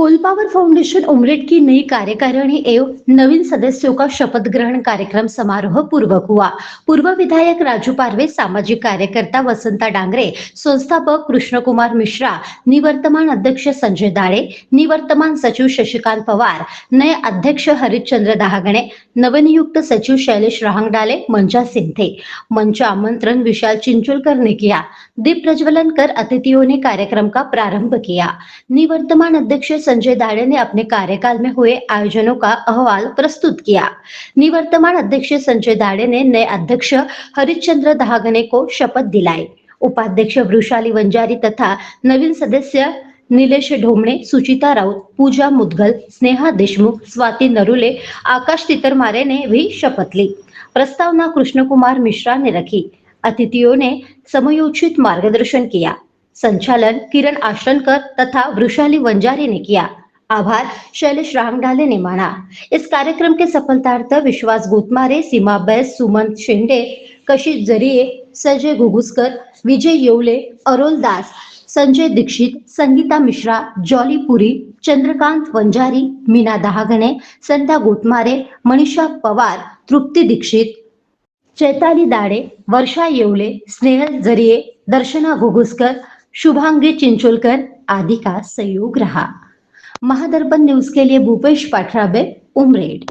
कोलपावर foundation Umred की नई कार्यकारिणी एवं नवीन सदस्यों का शपथ ग्रहण कार्यक्रम समारोह पूर्वक हुआ पूर्व विधायक राजू पारवे सामाजिक कार्यकर्ता वसंता डांगरे संस्थापक कृष्ण कुमार मिश्रा निवर्तमान अध्यक्ष संजय दाळे निवर्तमान सचिव शशिकांत पवार नए अध्यक्ष हरिश्चंद्र दहागणे नवनियुक्त सचिव शैलेश रहांगडाले मंचा सिंधे। मंच आमंत्रण विशाल चिंचोलकर ने किया। दीप प्रज्वलन कर अतिथियों ने कार्यक्रम का प्रारंभ किया। निवर्तमान अध्यक्ष संजय दाड़े ने अपने कार्यकाल में हुए आयोजनों का अहवाल प्रस्तुत किया। निवर्तमान अध्यक्ष संजय दाड़े ने नए अध्यक्ष हरिश्चंद्र दहागने को शपथ दिलाई। उपाध्यक्ष वृषाली वंजारी तथा नवीन सदस्य निलेश ढोमणे सुचिता राउत पूजा मुदगल स्नेहा देशमुख स्वाति नरुले आकाश तितरमारे ने भी शपथ ली। प्रस्तावना कृष्ण कुमार मिश्रा ने रखी। अतिथियों ने समयोचित मार्गदर्शन किया। संचालन किरण आश्रनकर तथा वृषाली वंजारी ने किया। आभार शैलेश रामडाले ने माना। इस कार्यक्रम के सफलतार्थ विश्वास गोतमारे सीमा बैस सुमंत शेंडे कशिश जरिए संजय घुगुसकर विजय येवले अरोल दास संजय दीक्षित संगीता मिश्रा जॉली पुरी चंद्रकांत वंजारी मीना दहागणे संध्या गोटमारे मनीषा पवार तृप्ती दीक्षित चैताली दाडे वर्षा येवले स्नेहल जरिये दर्शना घुगुसकर शुभांगी चिंचोलकर आदि का सहयोग रहा। महादर्पण न्यूज के लिए भूपेश पाठराबे उमरेड।